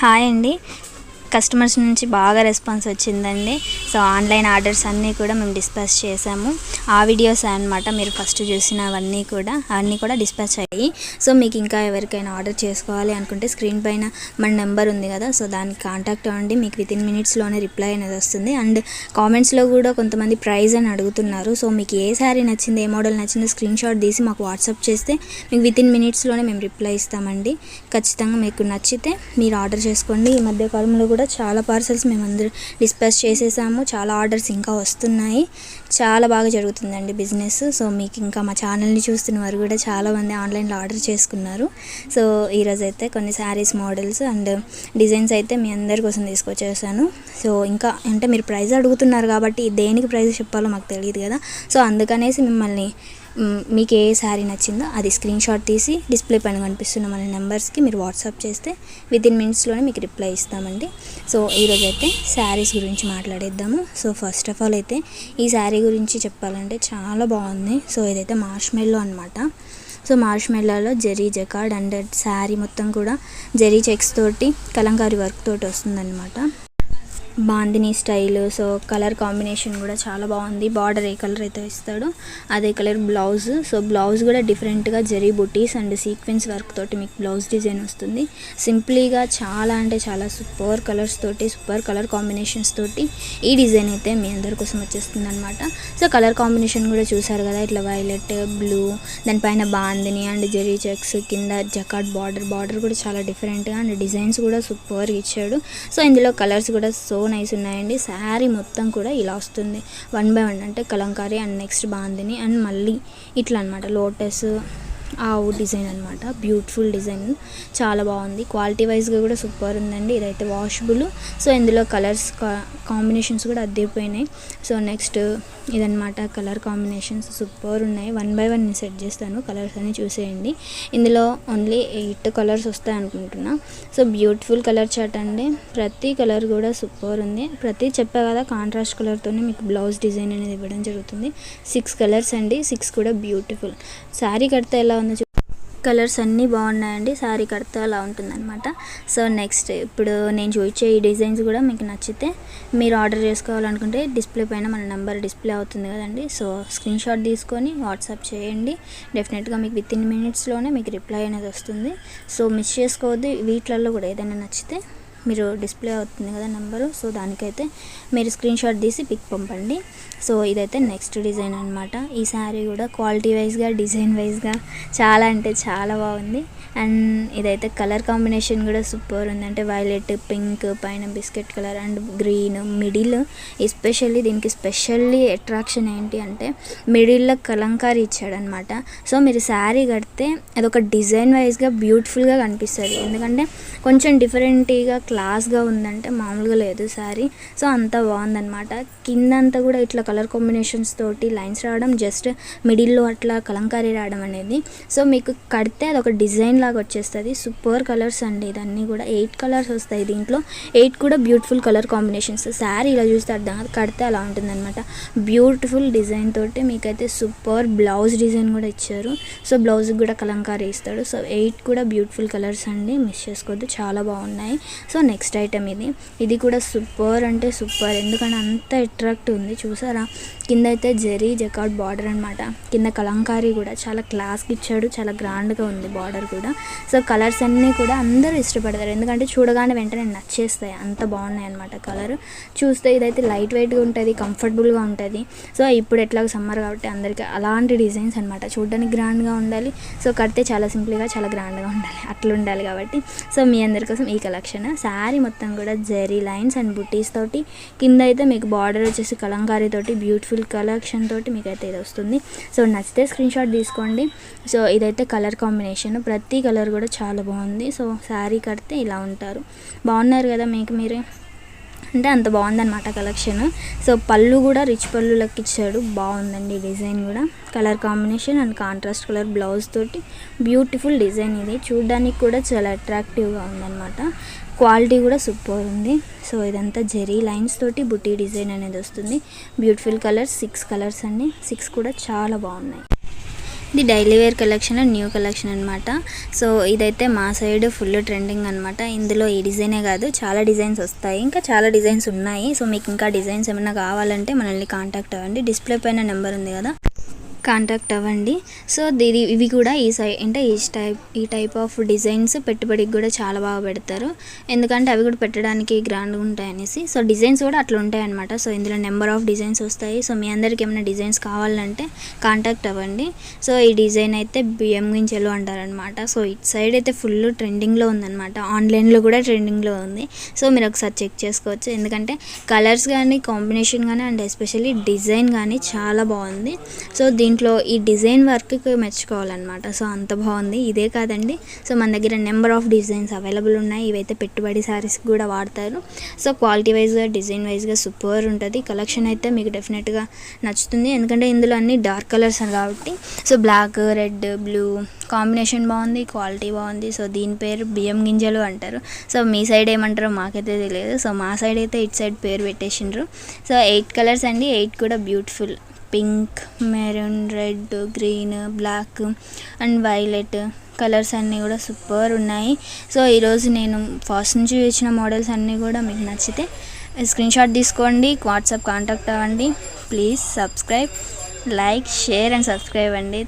Hi అండి. Customers నుంచి బాగా రెస్పాన్స్ వచ్చిందండి. సో ఆన్లైన్ ఆర్డర్స్ అన్నీ కూడా మేము డిస్పాచ్ చేసాము ఆ వీడియోస్ అన్నమాట మీరు ఫస్ట్ చూసినవన్నీ కూడా అవన్నీ కూడా డిస్పాచ్ అయ్యాయి. సో మీకు ఇంకా ఎవరికైనా ఆర్డర్ చేసుకోవాలి అనుకుంటే స్క్రీన్ పైన మన నెంబర్ ఉంది కదా సో దానికి కాంటాక్ట్ అవ్వండి. మీకు విత్ ఇన్ మినిట్స్లోనే రిప్లై అనేది వస్తుంది. అండ్ కామెంట్స్లో కూడా కొంతమంది ప్రైజ్ అని అడుగుతున్నారు. సో మీకు ఏ శారీ నచ్చింది ఏ మోడల్ నచ్చిందో స్క్రీన్ షాట్ తీసి మాకు వాట్సాప్ చేస్తే మీకు విత్ ఇన్ మినిట్స్లోనే మేము రిప్లై ఇస్తామండి. ఖచ్చితంగా మీకు నచ్చితే మీరు ఆర్డర్ చేసుకోండి. ఈ మధ్య కాలంలో కూడా చాలా పార్సల్స్ మేము డిస్పాచ్ చేసేసాము. చాలా ఆర్డర్స్ ఇంకా వస్తున్నాయి. చాలా బాగా జరుగుతుందండి బిజినెస్. సో మీకు ఇంకా మా ఛానల్ని చూస్తున్న వారు కూడా చాలామంది ఆన్లైన్లో ఆర్డర్ చేసుకున్నారు. సో ఈరోజు అయితే కొన్ని శారీస్ మోడల్స్ అండ్ డిజైన్స్ అయితే మీ అందరి కోసం తీసుకొచ్చేసాను. సో ఇంకా అంటే మీరు ప్రైస్ అడుగుతున్నారు కాబట్టి దేనికి ప్రైస్ చెప్పాలో మాకు తెలియదు కదా. సో అందుకనేసి మిమ్మల్ని మీకు ఏ శారీ నచ్చిందో అది స్క్రీన్ షాట్ తీసి డిస్ప్లే పైన కనిపిస్తున్న మన నెంబర్స్కి మీరు వాట్సాప్ చేస్తే వితిన్ మినిట్స్లోనే మీకు రిప్లై ఇస్తామండి. సో ఈరోజు అయితే శారీస్ గురించి మాట్లాడేద్దాము. సో ఫస్ట్ ఆఫ్ ఆల్ అయితే ఈ శారీ గురించి చెప్పాలంటే చాలా బాగుంది. సో ఇదైతే మార్ష్ మెల్లో అనమాట so marshmallow zari jacquard and sari మొత్తం కూడా జెరీ చెక్స్ తోటి కలంకారీ వర్క్ తోటి వస్తుందన్నమాట. Bandhani style so colour combination కూడా చాలా బాగుంది. బార్డర్ ఏ కలర్ అయితే ఇస్తాడో అదే కలర్ బ్లౌజ్. సో బ్లౌజ్ కూడా డిఫరెంట్గా జరీ బుటీస్ అండ్ సీక్వెన్స్ వర్క్ తోటి మీకు బ్లౌజ్ డిజైన్ వస్తుంది. సింప్లీగా చాలా అంటే చాలా సూపర్ కలర్స్ తోటి సూపర్ కలర్ కాంబినేషన్స్ తోటి ఈ డిజైన్ అయితే మీ అందరి కోసం వచ్చేస్తుంది అనమాట సో కలర్ కాంబినేషన్ కూడా చూసారు కదా ఇట్లా వైలెట్ బ్లూ దానిపైన బాందిని అండ్ జరీ చెక్స్ కింద జకాట్ బార్డర్. బార్డర్ కూడా చాలా డిఫరెంట్గా అండ్ డిజైన్స్ కూడా సూపర్ ఇచ్చాడు. సో ఇందులో కలర్స్ కూడా సో నైస్ ఉన్నాయండి. శారీ మొత్తం కూడా ఇలా వస్తుంది. వన్ బై వన్ అంటే kalamkari and next bandhani and మళ్ళీ ఇట్లా అనమాట లోటస్ ఆవు డిజైన్ అనమాట బ్యూటిఫుల్ డిజైన్. చాలా బాగుంది. క్వాలిటీ వైజ్గా కూడా సూపర్ ఉందండి. ఇదైతే వాషబుల్ సో ఇందులో కలర్స్ కాంబినేషన్స్ కూడా అద్దెపోయినాయి సో నెక్స్ట్ ఇదనమాట కలర్ కాంబినేషన్స్ సూపర్ ఉన్నాయి. వన్ బై వన్ నేను సెట్ చేస్తాను. కలర్స్ అన్నీ చూసేయండి. ఇందులో ఓన్లీ ఎయిట్ కలర్స్ వస్తాయి అనుకుంటున్నా. సో బ్యూటిఫుల్ కలర్ చార్ట్ అండి. ప్రతి కలర్ కూడా సూపర్ ఉంది. ప్రతి చెప్పా కదా కాంట్రాస్ట్ కలర్తోనే మీకు బ్లౌజ్ డిజైన్ అనేది ఇవ్వడం జరుగుతుంది. సిక్స్ కలర్స్ అండి. సిక్స్ కూడా బ్యూటిఫుల్ శారీ కడితే ఎలా కలర్స్ అన్నీ బాగున్నాయండి. శారీ కడితే అలా ఉంటుందన్నమాట. సో నెక్స్ట్ ఇప్పుడు నేను చూపించే ఈ డిజైన్స్ కూడా మీకు నచ్చితే మీరు ఆర్డర్ చేసుకోవాలనుకుంటే డిస్ప్లే పైన మన నెంబర్ డిస్ప్లే అవుతుంది కదండి. సో స్క్రీన్ షాట్ తీసుకొని వాట్సాప్ చేయండి. డెఫినెట్గా మీకు విత్ ఇన్ మినిట్స్లోనే మీకు రిప్లై అనేది వస్తుంది. సో మిస్ చేసుకోవద్దు. వీటిలలో కూడా ఏదైనా నచ్చితే మీరు డిస్ప్లే అవుతుంది కదా నెంబరు సో దానికైతే మీరు స్క్రీన్ షాట్ తీసి పిక్ పంపండి. సో ఇదైతే నెక్స్ట్ డిజైన్ అనమాట ఈ శారీ కూడా క్వాలిటీ వైజ్గా డిజైన్ వైజ్గా చాలా అంటే చాలా బాగుంది. అండ్ ఇదైతే కలర్ కాంబినేషన్ కూడా సూపర్ ఉంది. అంటే వైలెట్ పింక్ పైన biscuit colour and green middle especially దీనికి స్పెషల్లీ అట్రాక్షన్ ఏంటి అంటే మిడిల్లో కలంకారీ ఇచ్చాడనమాట సో మీరు శారీ కడితే అదొక డిజైన్ వైజ్గా బ్యూటిఫుల్గా కనిపిస్తుంది. ఎందుకంటే కొంచెం డిఫరెంట్గా క్లాస్గా ఉందంటే మామూలుగా లేదు శారీ. సో అంత బాగుందనమాట కిందంతా కూడా ఇట్లా కలర్ కాంబినేషన్స్ తోటి లైన్స్ రావడం జస్ట్ మిడిల్లో అట్లా కలంకారీ రావడం అనేది. సో మీకు కడితే అది ఒక డిజైన్ లాగా వచ్చేస్తుంది. సూపర్ కలర్స్ అండి ఇదన్నీ కూడా. ఎయిట్ కలర్స్ వస్తాయి దీంట్లో. ఎయిట్ కూడా బ్యూటిఫుల్ కలర్ కాంబినేషన్స్. శారీ ఇలా చూస్తే అర్థం కాదు. కడితే అలా ఉంటుందన్నమాట. బ్యూటిఫుల్ డిజైన్ తోటి మీకైతే సూపర్ బ్లౌజ్ డిజైన్ కూడా ఇచ్చారు. సో బ్లౌజ్కి కూడా కలంకారీ ఇస్తాడు. సో ఎయిట్ కూడా బ్యూటిఫుల్ కలర్స్ అండి. మిస్ చేసుకోవద్దు. చాలా బాగున్నాయి. సో నెక్స్ట్ ఐటమ్ ఇది. ఇది కూడా సూపర్ అంటే సూపర్ ఎందుకంటే అంత అట్రాక్ట్ ఉంది చూసారా? కింద అయితే జరీ జకాట్ బార్డర్ అనమాట కింద కలంకారీ కూడా చాలా క్లాస్కి ఇచ్చాడు. చాలా గ్రాండ్గా ఉంది బార్డర్ కూడా. సో కలర్స్ అన్నీ కూడా అందరూ ఇష్టపడతారు. ఎందుకంటే చూడగానే వెంటనే నచ్చేస్తాయి. అంత బాగున్నాయి అనమాట కలర్ చూస్తే ఇదైతే లైట్ వెయిట్గా ఉంటుంది కంఫర్టబుల్గా ఉంటుంది. సో ఇప్పుడు ఎట్లాగో సమ్మర్ కాబట్టి అందరికీ అలాంటి డిజైన్స్ అనమాట చూడడానికి గ్రాండ్గా ఉండాలి. సో కడితే చాలా సింపుల్గా చాలా గ్రాండ్గా ఉండాలి. అట్లా ఉండాలి కాబట్టి. సో మీ అందరి కోసం ఈ కలెక్షన్ శారీ మొత్తం కూడా జెరీ లైన్స్ అండ్ బుటీస్ తోటి. కింద అయితే మీకు బార్డర్ వచ్చేసి కలంకారీ తోటి బ్యూటిఫుల్ కలెక్షన్ తోటి మీకు అయితే ఇది వస్తుంది. సో నచ్చితే స్క్రీన్ షాట్ తీసుకోండి. సో ఇదైతే కలర్ కాంబినేషన్. ప్రతి కలర్ కూడా చాలా బాగుంది. సో శారీ కడితే ఇలా ఉంటారు. బాగున్నారు కదా మీకు మీరే. అంటే అంత బాగుందన్నమాట కలెక్షన్. సో పళ్ళు కూడా రిచ్ పళ్ళు లెక్క ఇచ్చాడు. బాగుందండి డిజైన్ కూడా. Colour combination and contrast colour blouse తోటి. బ్యూటిఫుల్ డిజైన్ ఇది. చూడడానికి కూడా చాలా అట్రాక్టివ్గా ఉందన్నమాట. క్వాలిటీ కూడా సూపర్ ఉంది. సో ఇదంతా జెరీ లైన్స్ తోటి బుటీ డిజైన్ అనేది వస్తుంది. బ్యూటిఫుల్ కలర్స్ సిక్స్ కలర్స్ అన్నీ సిక్స్ కూడా చాలా బాగున్నాయి. ఇది daily wear collection new collection అనమాట సో ఇదైతే మా సైడ్ ఫుల్ ట్రెండింగ్ అనమాట ఇందులో ఈ డిజైనే కాదు చాలా డిజైన్స్ వస్తాయి. ఇంకా చాలా డిజైన్స్ ఉన్నాయి. సో మీకు ఇంకా డిజైన్స్ ఏమైనా కావాలంటే మనల్ని కాంటాక్ట్ అవ్వండి. డిస్ప్లే పైన నెంబర్ ఉంది కదా. కాంటాక్ట్ అవ్వండి. సో ఇది ఇవి కూడా ఈ సై అంటే ఈ టైప్ ఈ టైప్ ఆఫ్ డిజైన్స్ పెట్టుబడికి కూడా చాలా బాగా పెడతారు. ఎందుకంటే అవి కూడా పెట్టడానికి గ్రాండ్గా ఉంటాయి అనేసి సో డిజైన్స్ కూడా అట్లా ఉంటాయన్నమాట. సో ఇందులో నెంబర్ ఆఫ్ డిజైన్స్ వస్తాయి. సో మీ అందరికి ఏమైనా డిజైన్స్ కావాలంటే కాంటాక్ట్ అవ్వండి. సో ఈ డిజైన్ అయితే బియ్యం గింజలు అంటారనమాట సో ఇటు సైడ్ అయితే ఫుల్ ట్రెండింగ్లో ఉందన్నమాట. ఆన్లైన్లో కూడా ట్రెండింగ్లో ఉంది. సో మీరు ఒకసారి చెక్ చేసుకోవచ్చు. ఎందుకంటే కలర్స్ కానీ కాంబినేషన్ కానీ అండ్ ఎస్పెషల్లీ డిజైన్ కానీ చాలా బాగుంది. సో దీని దీంట్లో ఈ డిజైన్ వర్క్కి మెచ్చుకోవాలన్నమాట. సో అంత బాగుంది. ఇదే కాదండి. సో మన దగ్గర నెంబర్ ఆఫ్ డిజైన్స్ అవైలబుల్ ఉన్నాయి. ఇవైతే పెట్టుబడి శారీస్కి కూడా వాడతారు. సో క్వాలిటీ వైజ్గా డిజైన్ వైజ్గా సూపర్ ఉంటుంది. కలెక్షన్ అయితే మీకు డెఫినెట్గా నచ్చుతుంది. ఎందుకంటే ఇందులో అన్ని డార్క్ కలర్స్ కాబట్టి. So black red blue combination బాగుంది. క్వాలిటీ బాగుంది. సో దీని పేరు బియ్యం గింజలు అంటారు. సో మీ సైడ్ ఏమంటారో మాకైతే తెలియదు. సో మా సైడ్ అయితే ఇటు సైడ్ పేరు పెట్టేసిండ్రు. సో ఎయిట్ కలర్స్ అండి. ఎయిట్ కూడా beautiful. Pink maroon red green black and violet colours అన్నీ కూడా సూపర్ ఉన్నాయి. సో ఈరోజు నేను ఫస్ట్ నుంచి చూసిన మోడల్స్ అన్నీ కూడా మీకు నచ్చితే స్క్రీన్షాట్ తీసుకోండి వాట్సాప్ కాంటాక్ట్ అవ్వండి. Please subscribe like share and subscribe అండి.